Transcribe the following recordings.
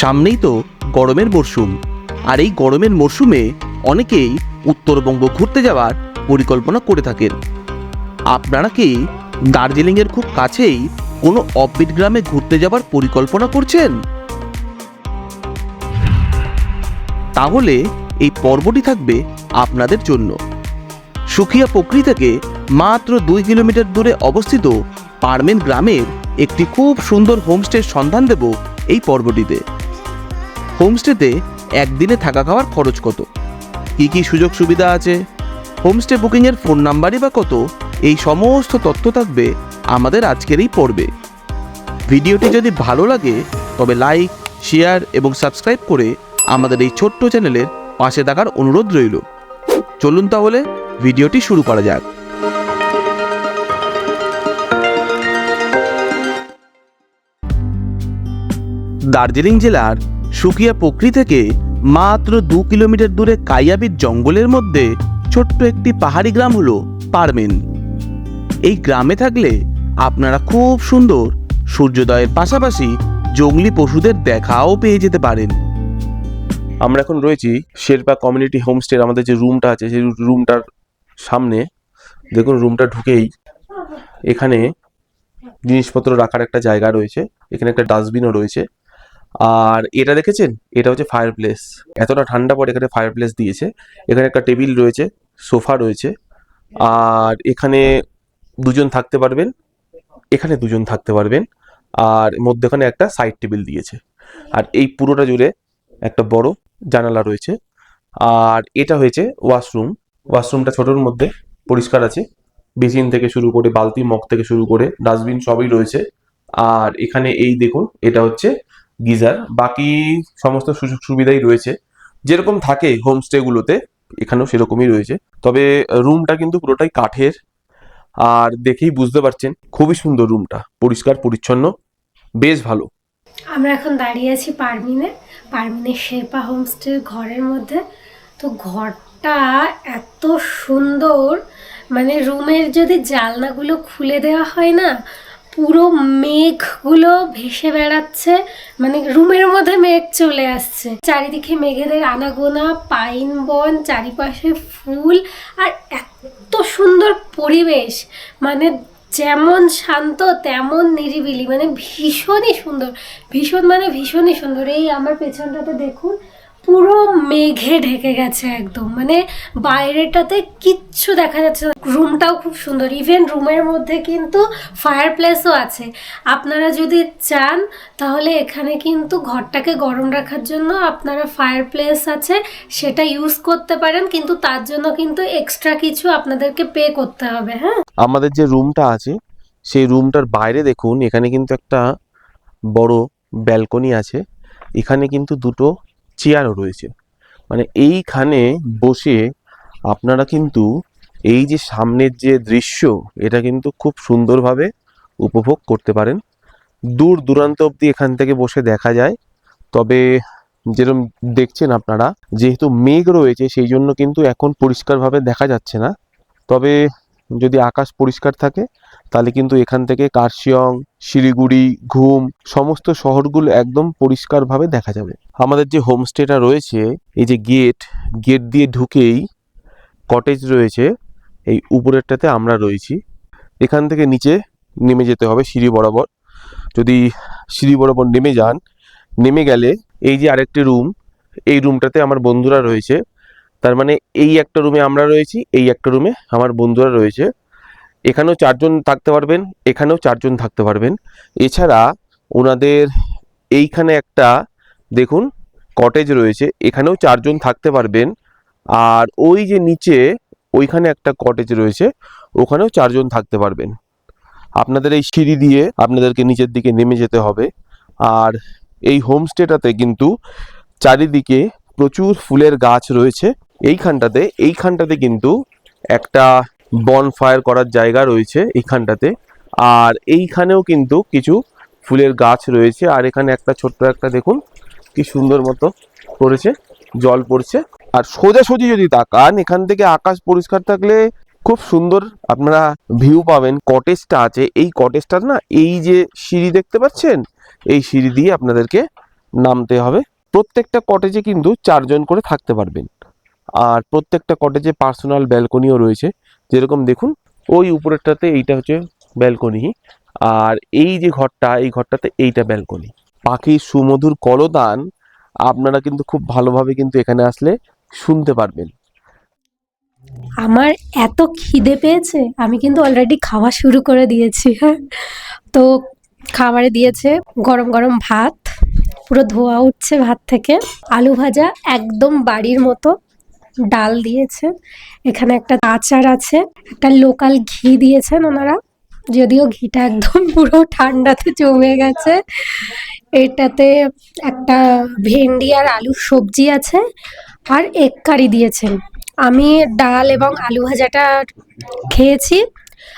সামনেই তো গরমের মরশুম আর এই গরমের মরশুমে অনেকেই উত্তরবঙ্গ ঘুরতে যাওয়ার পরিকল্পনা করে থাকেন। আপনারা কি দার্জিলিংয়ের খুব কাছেই কোনো অফবিট গ্রামে ঘুরতে যাওয়ার পরিকল্পনা করছেন? তাহলে এই পর্বটি থাকবে আপনাদের জন্য। সুখিয়া পোখরি থেকে মাত্র দুই কিলোমিটার দূরে অবস্থিত পারমেন গ্রামের একটি খুব সুন্দর হোমস্টের সন্ধান দেব এই পর্বটিতে। হোমস্টেতে একদিনে থাকা খাওয়ার খরচ কত? কী কী সুযোগ সুবিধা আছে? হোমস্টে বুকিংয়ের ফোন নাম্বারই বা কত? এই সমস্ত তথ্য থাকবে আমাদের আজকের এই পর্বে। ভিডিওটি যদি ভালো লাগে, তবে লাইক, শেয়ার এবং সাবস্ক্রাইব করে আমাদের এই ছোট্ট চ্যানেলের পাশে থাকার অনুরোধ রইল। চলুন তাহলে ভিডিওটি শুরু করা যাক। দার্জিলিং জেলার সুকিয়া পোখরি থেকে মাত্র দু কিলোমিটার দূরে কাইয়াবির জঙ্গলের মধ্যে ছোট্ট একটি পাহাড়ি গ্রাম হলো পারমেন। এই গ্রামে থাকলে আপনারা খুব সুন্দর সূর্যোদয়ের পাশাপাশি জঙ্গলি পশুদের দেখাও পেয়ে যেতে পারেন। আমরা এখন রয়েছি শেরপা কমিউনিটি হোমস্টের আমাদের যে রুমটা আছে, সেই রুমটার সামনে। দেখুন, রুমটা ঢুকেই এখানে জিনিসপত্র রাখার একটা জায়গা রয়েছে। এখানে একটা ডাস্টবিনও রয়েছে। আর এটা দেখেছেন? এটা হচ্ছে ফায়ার প্লেস এতটা ঠান্ডা পড়ে এখানে ফায়ার প্লেস দিয়েছে। এখানে একটা টেবিল রয়েছে, সোফা রয়েছে। আর এখানে দুজন থাকতে পারবেন। এখানে দুজন থাকতে পারবেন। আর মধ্যেখানে একটা সাইড টেবিল দিয়েছে। আর এই পুরোটা জুড়ে একটা বড় জানালা রয়েছে। আর এটা হয়েছে ওয়াশরুম ওয়াশরুমটা ছোটোর মধ্যে পরিষ্কার আছে। বেসিন থেকে শুরু করে, বালতি, মগ থেকে শুরু করে ডাস্টবিন সবই রয়েছে। আর এখানে এই দেখুন, এটা হচ্ছে গিজার, বাকি সমস্ত সুযোগ সুবিধাই রয়েছে। যেরকম থাকে হোমস্টেগুলোতে এখানেও সেরকমই রয়েছে। তবে রুমটা কিন্তু পুরোটাই কাঠের। আর দেখেই বুঝতে পারছেন, খুবই সুন্দর রুমটা পরিষ্কার, পরিচ্ছন্ন, বেশ ভালো। আমরা এখন দাঁড়িয়ে আছি পারমিনে। পারমিনের শেরপা হোমস্টের ঘরের মধ্যে। তো ঘরটা এত সুন্দর। মানে রুমের যদি জানলাগুলো খুলে দেওয়া হয় না পুরো মেঘগুলো ভেসে বেড়াচ্ছে। মানে রুমের মধ্যে মেঘ চলে আসছে। চারিদিকে মেঘেদের আনাগোনা, পাইন বন, চারিপাশে ফুল আর এত সুন্দর পরিবেশ। মানে যেমন শান্ত, তেমন নিরিবিলি। মানে ভীষণই সুন্দর। ভীষণ মানে ভীষণই সুন্দর। এই আমার পেছনটাতে দেখুন পুরো মেঘে ঢেকে গেছে একদম। মানে বাইরেটাতে কিচ্ছু দেখা যাচ্ছে না। রুমটাও খুব সুন্দর। ইভেন রুমের মধ্যে কিন্তু ফায়ার প্লেসও আছে। আপনারা যদি চান, তাহলে এখানে কিন্তু ঘরটাকে গরম রাখার জন্য আপনারা ফায়ার প্লেস আছে, সেটা ইউজ করতে পারেন। কিন্তু তার জন্য কিন্তু এক্সট্রা কিছু আপনাদেরকে পে করতে হবে হ্যাঁ? আমাদের যে রুমটা আছে, সেই রুমটার বাইরে দেখুন, এখানে কিন্তু একটা বড় ব্যালকনি আছে। এখানে কিন্তু দুটো চেয়ারও রয়েছে। মানে এইখানে বসে আপনারা কিন্তু এই যে সামনের যে দৃশ্য এটা কিন্তু খুব সুন্দরভাবে উপভোগ করতে পারেন। দূর দূরান্ত অবধি এখান থেকে বসে দেখা যায়। তবে যেরকম দেখছেন আপনারা যেহেতু মেঘ রয়েছে সেই জন্য কিন্তু এখন পরিষ্কারভাবে দেখা যাচ্ছে না। তবে যদি আকাশ পরিষ্কার থাকে, তাহলে কিন্তু এখান থেকে কার্শিয়ং, শিলিগুড়ি, ঘুম সমস্ত শহরগুলো একদম পরিষ্কারভাবে দেখা যাবে। আমাদের যে হোমস্টেটা রয়েছে, এই যে গেট গেট দিয়ে ঢুকেই কটেজ রয়েছে, এই উপরেরটাতে আমরা রয়েছি। এখান থেকে নিচে নেমে যেতে হবে সিঁড়ি বরাবর। যদি সিঁড়ি বরাবর নেমে যান, নেমে গেলে এই যে আরেকটি রুম, এই রুমটাতে আমার বন্ধুরা রয়েছে। তার মানে এই একটা রুমে আমরা রয়েছি, এই একটা রুমে আমার বন্ধুরা রয়েছে। এখানেও চারজন থাকতে পারবেন, এখানেও চারজন থাকতে পারবেন। এছাড়া ওনাদের এইখানে একটা, দেখুন কটেজ রয়েছে, এখানেও চারজন থাকতে পারবেন। আর ওই যে নিচে, ওইখানে একটা কটেজ রয়েছে, ওখানেও চারজন থাকতে পারবেন। আপনাদের এই সিঁড়ি দিয়ে আপনাদেরকে নিচের দিকে নেমে যেতে হবে। আর এই হোমস্টেটাতে কিন্তু চারিদিকে প্রচুর ফুলের গাছ রয়েছে। এইখানটাতে এইখানটাতে কিন্তু একটা বন ফায়ার করার জায়গা রয়েছে এইখানটাতে। আর এইখানেও কিন্তু কিছু ফুলের গাছ রয়েছে। আর এখানে একটা ছোট্ট একটা দেখুন, কি সুন্দর মতো করেছে জল পড়ছে। আর সোজাসুজি যদি তাকান, এখান থেকে আকাশ পরিষ্কার থাকলে খুব সুন্দর আপনারা ভিউ পাবেন। কটেজটা আছে, এই কটেজটার না, এই যে সিঁড়ি দেখতে পাচ্ছেন, এই সিঁড়ি দিয়ে আপনাদেরকে নামতে হবে। প্রত্যেকটা কটেজে কিন্তু চারজন করে থাকতে পারবেন। আর প্রত্যেকটা কটেজে পার্সোনাল ব্যালকনিও রয়েছে। যেরকম দেখুন, ওই উপরেরটাতে এইটা হচ্ছে ব্যালকনি আর এই যে ঘরটা, এই ঘরটাতে এইটা ব্যালকনি পাখির সুমধুর কলদান, আপনারা কিন্তু খুব ভালোভাবে কিন্তু এখানে আসলে শুনতে পারবেন। আমার এত খিদে পেয়েছে, আমি কিন্তু অলরেডি খাওয়া শুরু করে দিয়েছি। হ্যাঁ তো খাবারে দিয়েছে গরম গরম ভাত, পুরো ধোয়া উঠছে ভাত থেকে। আলু ভাজা একদম বাড়ির মতো। ডাল দিয়েছে এখানে একটা আচার আছে। একটা লোকাল ঘি দিয়েছেন ওনারা। যদিও ঘিটা একদম পুরো ঠান্ডাতে জমে গেছে। এটাতে একটা ভেন্ডি আর আলুর সবজি আছে আর এগ কারি দিয়েছেন। আমি ডাল এবং আলু ভাজাটা খেয়েছি।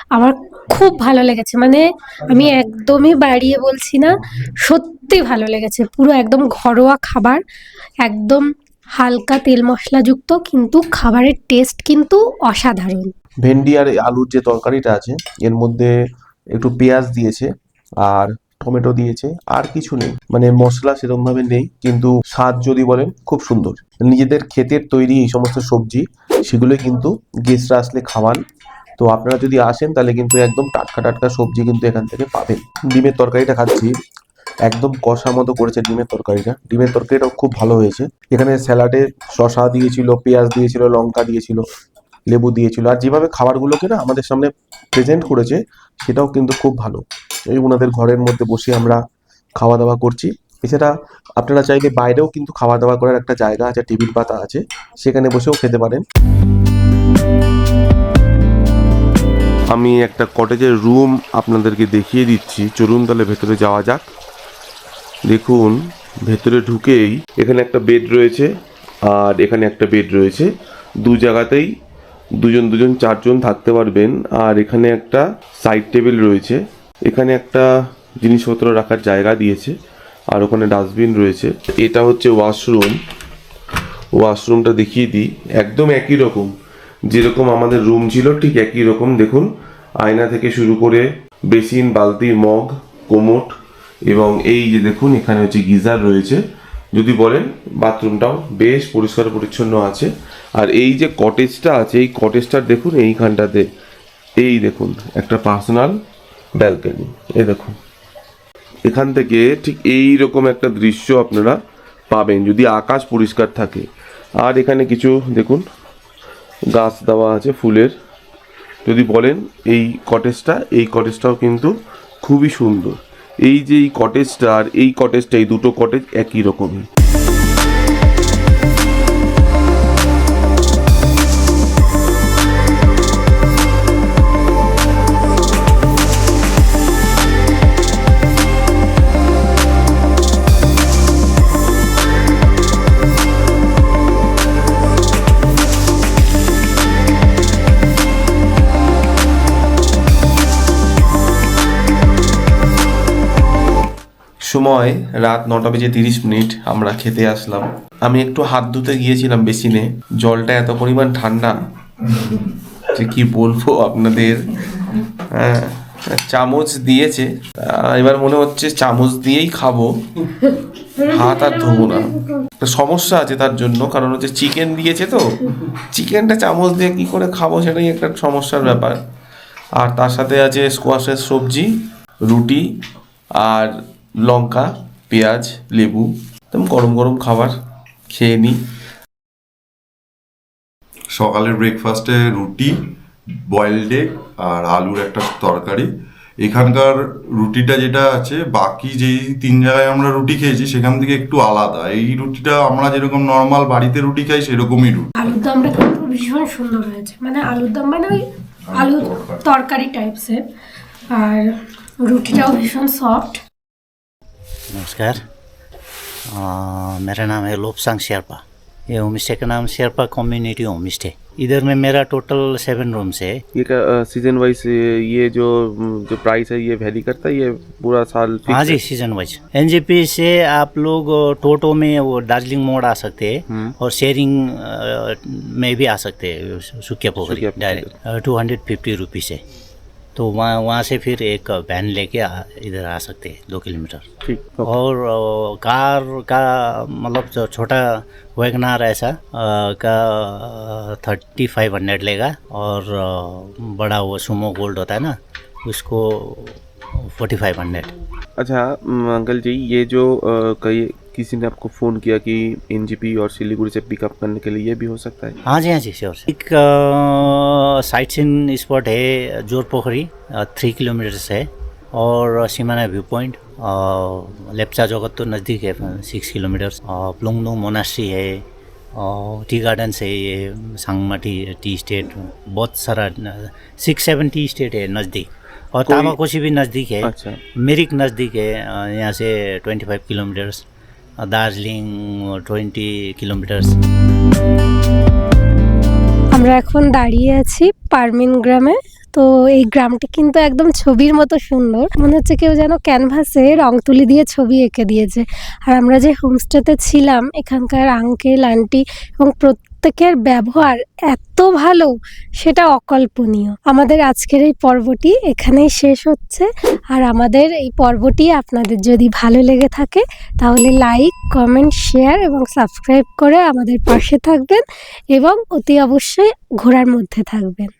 আমার খুব ভালো লেগেছে। মানে আমি একদমই বাড়িয়ে বলছি না, সত্যি ভালো লেগেছে। পুরো একদম ঘরোয়া খাবার, একদম হালকা তেল মশলাযুক্ত, কিন্তু খাবারের টেস্ট কিন্তু অসাধারণ। ভেন্ডি আর আলুর যে তরকারিটা আছে, এর মধ্যে একটু পেঁয়াজ দিয়েছে আর টমেটো দিয়েছে, আর কিছু নেই। মানে মশলা সেরকম ভাবে নেই, কিন্তু স্বাদ যদি বলেন, খুব সুন্দর। নিজেদের ক্ষেতের তৈরি এই সমস্ত সবজি, সেগুলো কিন্তু গেস্টরা আসলে খাওয়ান। তো আপনারা যদি আসেন, তাহলে কিন্তু একদম টাটকা টাটকা সবজি কিন্তু এখান থেকে পাবেন। ডিমের তরকারিটা খাচ্ছি। একদম কষা মতো করেছে ডিমের তরকারিটা। ডিমের তরকারিটাও খুব ভালো হয়েছে। এখানে স্যালাডে শশা দিয়েছিল, পেঁয়াজ দিয়েছিল, লঙ্কা দিয়েছিল, লেবু দিয়েছিল। আর যেভাবে খাবারগুলোকে না আমাদের সামনে প্রেজেন্ট করেছে, সেটাও কিন্তু খুব ভালো। এই ওনাদের ঘরের মধ্যে বসে আমরা খাওয়া দাওয়া করছি। এছাড়া আপনারা চাইলে বাইরেও কিন্তু খাওয়া দাওয়া করার একটা জায়গা আছে, টেবিল পাতা আছে, সেখানে বসেও খেতে পারেন। আমি একটা কটেজের রুম আপনাদেরকে দেখিয়ে দিচ্ছি। চলুন তাহলে ভেতরে যাওয়া যাক। দেখুন, ভেতরে ঢুকেই এখানে একটা বেড রয়েছে আর এখানে একটা বেড রয়েছে। দু জায়গাতেই দুজন দুজন, চারজন থাকতে পারবেন আর এখানে একটা সাইড টেবিল রয়েছে। এখানে একটা জিনিসপত্র রাখার জায়গা দিয়েছে আর ওখানে ডাস্টবিন রয়েছে। এটা হচ্ছে ওয়াশরুম ওয়াশরুমটা দেখিয়ে দিই। একদম একই রকম। যেরকম আমাদের রুম ছিল, ঠিক একই রকম। দেখুন, আয়না থেকে শুরু করে বেসিন বালতি মগ কোমোট এবং এই যে দেখুন, এখানে হচ্ছে গিজার রয়েছে। যদি বলেন, বাথরুমটাও বেশ পরিষ্কার পরিচ্ছন্ন আছে। আর এই যে কটেজটা আছে, এই কটেজটার দেখুন, এইখানটাতে এই দেখুন, একটা পার্সোনাল ব্যালকনি এই দেখুন। এখান থেকে ঠিক এই রকম একটা দৃশ্য আপনারা পাবেন, যদি আকাশ পরিষ্কার থাকে। আর এখানে কিছু দেখুন, গাছ দেওয়া আছে ফুলের। যদি বলেন, এই কটেজটা এই কটেজটাও কিন্তু খুবই সুন্দর। এই যে এই কটেজটা আর এই কটেজটা এই দুটো কটেজ একই রকমই। সময় রাত নটা বেজে তিরিশ মিনিট আমরা খেতে আসলাম। আমি একটু হাত ধুতে গিয়েছিলাম বেসিনে। জলটা এত পরিমাণ ঠান্ডা যে কি বলব আপনাদের? হ্যাঁ, চামচ দিয়েছে। এবার মনে হচ্ছে চামচ দিয়েই খাব। হাত আর ধোবো না। সমস্যা আছে তার জন্য কারণ হচ্ছে চিকেন দিয়েছে তো। চিকেনটা চামচ দিয়ে কি করে খাব সেটাই একটা সমস্যার ব্যাপার। আর তার সাথে আছে স্কোয়াশের সবজি রুটি আর লঙ্কা পেঁয়াজ লেবু একদম গরম গরম খাবার খেয়ে নিই সকালের ব্রেকফাস্টে রুটি বয়েলড এগ আর আলুর একটা তরকারি। এখানকার রুটিটা যেটা আছে বাকি যেই তিন জায়গায় আমরা রুটি খেয়েছি সেখান থেকে একটু আলাদা। এই রুটিটা আমরা যেরকম নর্মাল বাড়িতে রুটি খাই সেরকমই রুটি। আলুর দমটা কিন্তু ভীষণ সুন্দর হয়েছে। মানে আলুর দম মানে ওই আলু তরকারি। টাইপসের আর রুটিটাও ভীষণ সফট नमस्कार। मेरा नाम है लोपसांग शेरपा। ये होम स्टे का नाम शेरपा कम्युनिटी होम स्टे इधर में मेरा टोटल सेवन रूम्स है। ये का, सीज़न वाइज ये जो जो प्राइस है ये वैरी करता है ये पूरा साल हाँ जी सीज़न वाइज एनजेपी से आप लोग टोटो में वो दार्जिलिंग मोड़ आ सकते हैं और शेयरिंग में भी आ सकते हैं Sukhia Pokhari. Direct two hundred fifty rupees है तो वहाँ वहाँ से फिर एक वैन लेके इधर आ सकते हैं दो किलोमीटर। ठीक और कार का मतलब जो छोटा वैगनार ऐसा का थर्टी फाइव हंड्रेड लेगा और बड़ा वो सुमो गोल्ड होता है ना उसको फोर्टी फाइव हंड्रेड अच्छा अंकल जी ये जो कई किसी ने आपको फ़ोन किया कि एनजीपी और सिलीगुड़ी से पिकअप करने के लिए ये भी हो सकता है? हाँ जी हाँ जी श्योर एक साइट सीन स्पॉट है ज़ोर पोखरी थ्री किलोमीटर है और सिमाना व्यू पॉइंट लेप्चा जगत तो नज़दीक है सिक्स किलोमीटर प्लुंगडुंग मोनास्ट्री है और टी गार्डन्स है ये सांगमा टी टी स्टेट बहुत सारा सिक्स सेवन टी स्टेट है नज़दीक. और तामाकोशी भी नज़दीक है. अच्छा। मिरिक नज़दीक है यहाँ से twenty five kilometres Darjeeling twenty kilometres আমরা এখন দাঁড়িয়ে আছি পারমিন গ্রামে। তো এই গ্রামটি কিন্তু একদম ছবির মতো সুন্দর। মনে হচ্ছে কেউ যেন ক্যানভাসে রং তুলি দিয়ে ছবি এঁকে দিয়েছে। আর আমরা যে হোমস্টেতে ছিলাম, এখানকার আঙ্কেল, আন্টি এবং প্রত্যেকের ব্যবহার এত ভালো, সেটা অকল্পনীয়। আমাদের আজকের এই পর্বটি এখানেই শেষ হচ্ছে। আর আমাদের এই পর্বটি আপনাদের যদি ভালো লেগে থাকে, তাহলে লাইক কমেন্ট শেয়ার এবং সাবস্ক্রাইব করে আমাদের পাশে থাকবেন এবং অতি অবশ্যই ঘোরার মধ্যে থাকবেন।